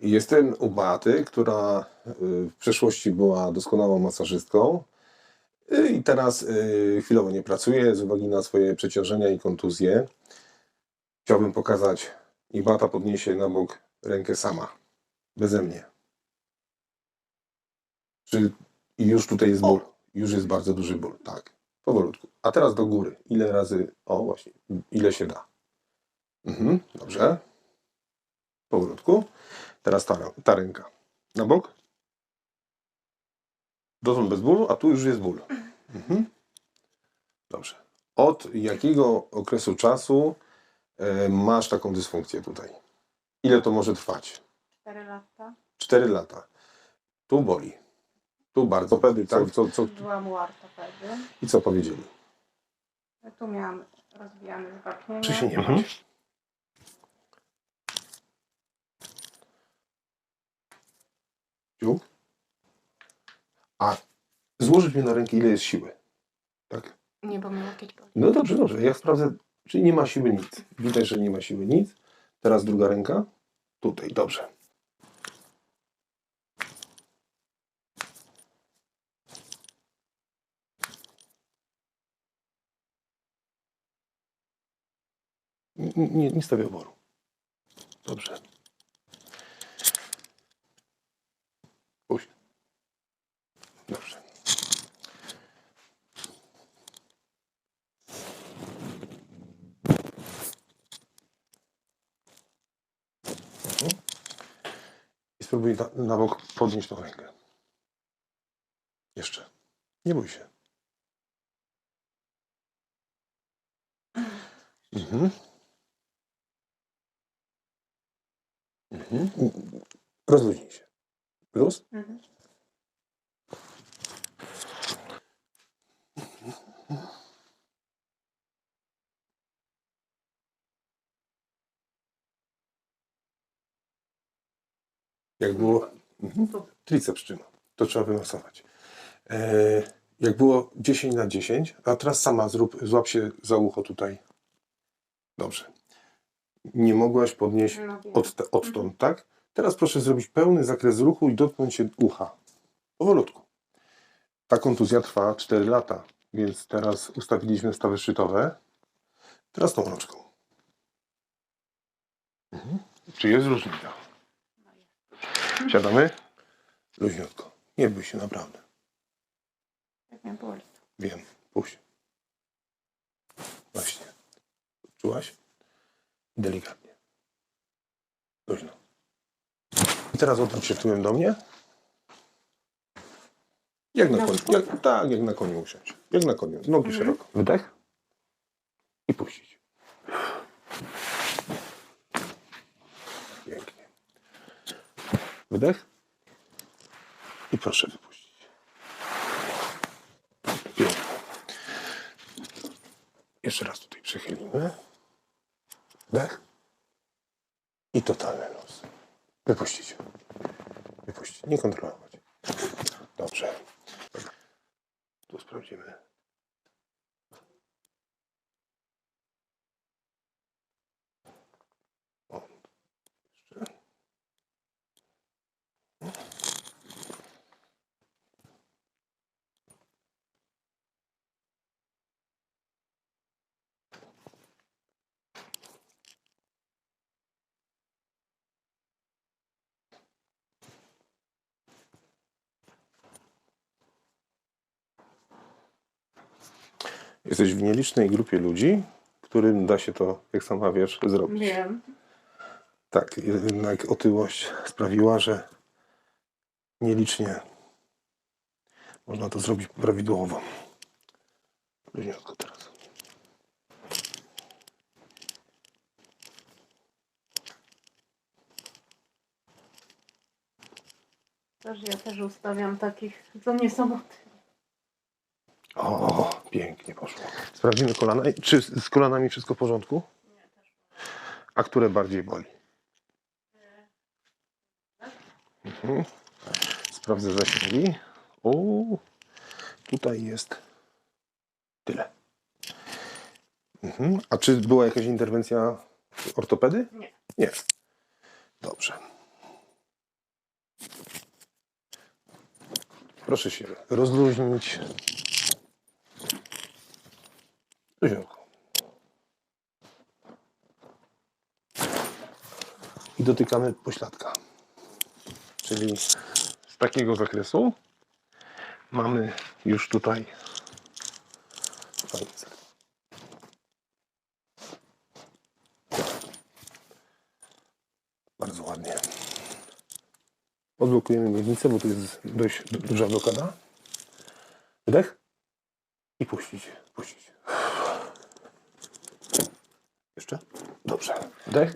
Jestem u Beaty, która y, w przeszłości była doskonałą masażystką y, i teraz y, chwilowo nie pracuje z uwagi na swoje przeciążenia i kontuzje. Chciałbym pokazać, i Beata podniesie na bok rękę sama, beze mnie. Czy i już tutaj jest ból? Już jest bardzo duży ból, tak. Powolutku. A teraz do góry. Ile razy? O, właśnie. Ile się da. Mhm, dobrze. Powolutku. Teraz ta, ta ręka. Na bok. Dotąd bez bólu, a tu już jest ból. Mhm. Dobrze. Od jakiego okresu czasu e, masz taką dysfunkcję tutaj? Ile to może trwać? 4 lata. 4 lata. Tu boli. Tu bardzo. Pedy, tak? Co, co, Byłam u ortopedy. I co powiedzieli? Tu miałam rozbijane zbacznienie. Czy się nie ma? Dziób. A złożyć mi na rękę, ile jest siły. Tak? Nie, bo mnie łokieć boli. No dobrze, dobrze. Ja sprawdzę, czy nie ma siły nic. Widać, że nie ma siły nic. Teraz druga ręka. Tutaj, dobrze. Nie, nie, stawię oporu. Dobrze. Puść. Dobrze. I spróbuj na, na bok podnieść tą rękę. Jeszcze. Nie bój się. Mhm. Mhm. Rozluźnij się. Plus? Mhm. Jak było. Mhm. Triceps trzyma. To trzeba wymasować. E, jak było 10 na 10, a teraz sama zrób, złap się za ucho tutaj. Dobrze. Nie mogłaś podnieść No od, odtąd, tak? Teraz proszę zrobić pełny zakres ruchu i dotknąć się ucha. Powolutku. Ta kontuzja trwa 4 lata, więc teraz ustawiliśmy stawy szczytowe. Teraz tą rączką. Mhm. Czy jest różnica? Siadamy? Luźniutko. Nie bój się, naprawdę. Jak mnie boli. Wiem. Puść. Właśnie. Czułaś? Delikatnie. Luźno. I teraz odwróć się tyłem do mnie. Jak na koniu. Jak, tak, jak na koniu usiąść. Jak na koniu. Nogi Mhm. szeroko. Wydech. I puścić. Pięknie. Wydech. I proszę wypuścić. Pięknie. Jeszcze raz tutaj przechylimy. Wdech. I totalny luz. Wypuścić. Wypuścić. Nie kontrolować. Dobrze. Tu sprawdzimy. Jesteś w nielicznej grupie ludzi, którym da się to, jak sama wiesz, zrobić. Wiem. Tak, jednak otyłość sprawiła, że nielicznie można to zrobić prawidłowo. Luźniutko teraz. Też ja też ustawiam takich, co nie są O, Pięknie poszło. Sprawdzimy kolana. Czy z kolanami wszystko w porządku? A które bardziej boli? Mhm. Sprawdzę zasięgi. O, tutaj jest tyle. Mhm. A czy była jakaś interwencja ortopedy? Nie. Nie. Dobrze. Proszę się rozluźnić. I dotykamy pośladka. Czyli z takiego zakresu mamy już tutaj fajny zer- Bardzo ładnie. Odblokujemy miednicę, bo tu jest dość du- duża blokada. Wydech. I puścić. Puścić. Jeszcze. Dobrze. Wdech.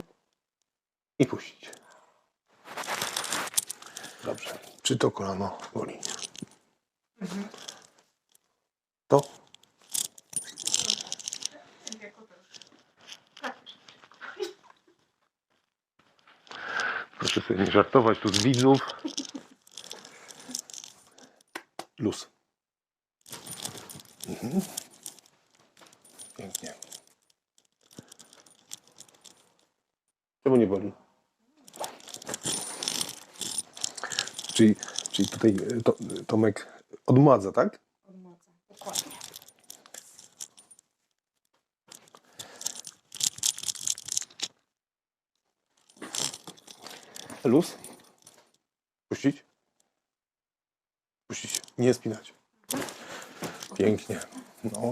I puścić. Dobrze. Czy to kolano boli? To? Proszę sobie nie żartować tu z widzów. Luz. Mhm. Pięknie. Czemu nie boli? Czyli, czyli tutaj e, to, Tomek odmładza, tak? Odmładzam, dokładnie. Luz. Puścić. Puścić. Nie spinać. Pięknie. No.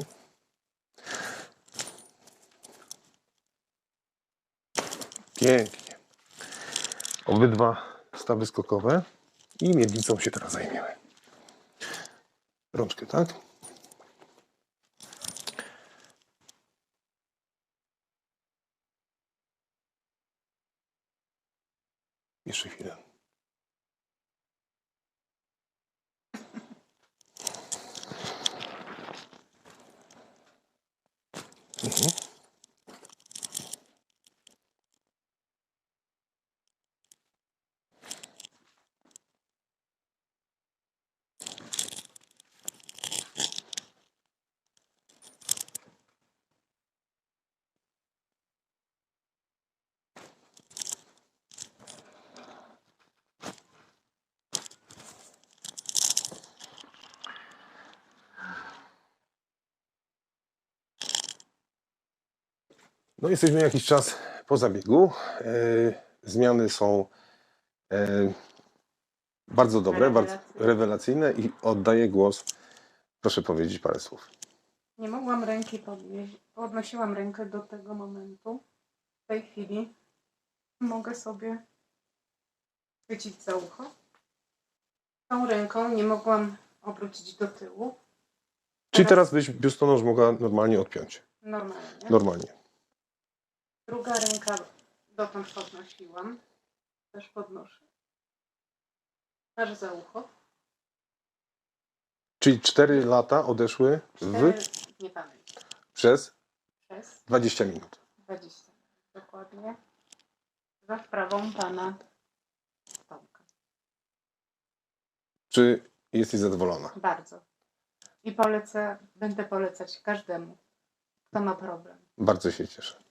Pięknie. Obydwa stawy skokowe i miednicą się teraz zajmiemy. Rączkę, tak? Jeszcze chwilę. Mhm. No jesteśmy jakiś czas po zabiegu. E, zmiany są e, bardzo dobre, bardzo Rewelacyjne. rewelacyjne i oddaję głos. Proszę powiedzieć parę słów. Nie mogłam ręki podnieść. Podnosiłam rękę do tego momentu. W tej chwili mogę sobie chwycić za ucho. Tą ręką nie mogłam obrócić do tyłu. Czyli teraz byś biustonosz mogła normalnie odpiąć. Normalnie. Normalnie. Druga ręka dotąd podnosiłam. Też podnoszę. Aż za ucho. Czyli 4 lata odeszły w, Cztery, nie pamiętam. przez Przez 20 minut. 20. Dokładnie. Za sprawą pana Tomka. Czy jesteś zadowolona? Bardzo. I polecę, będę polecać każdemu, kto ma problem. Bardzo się cieszę.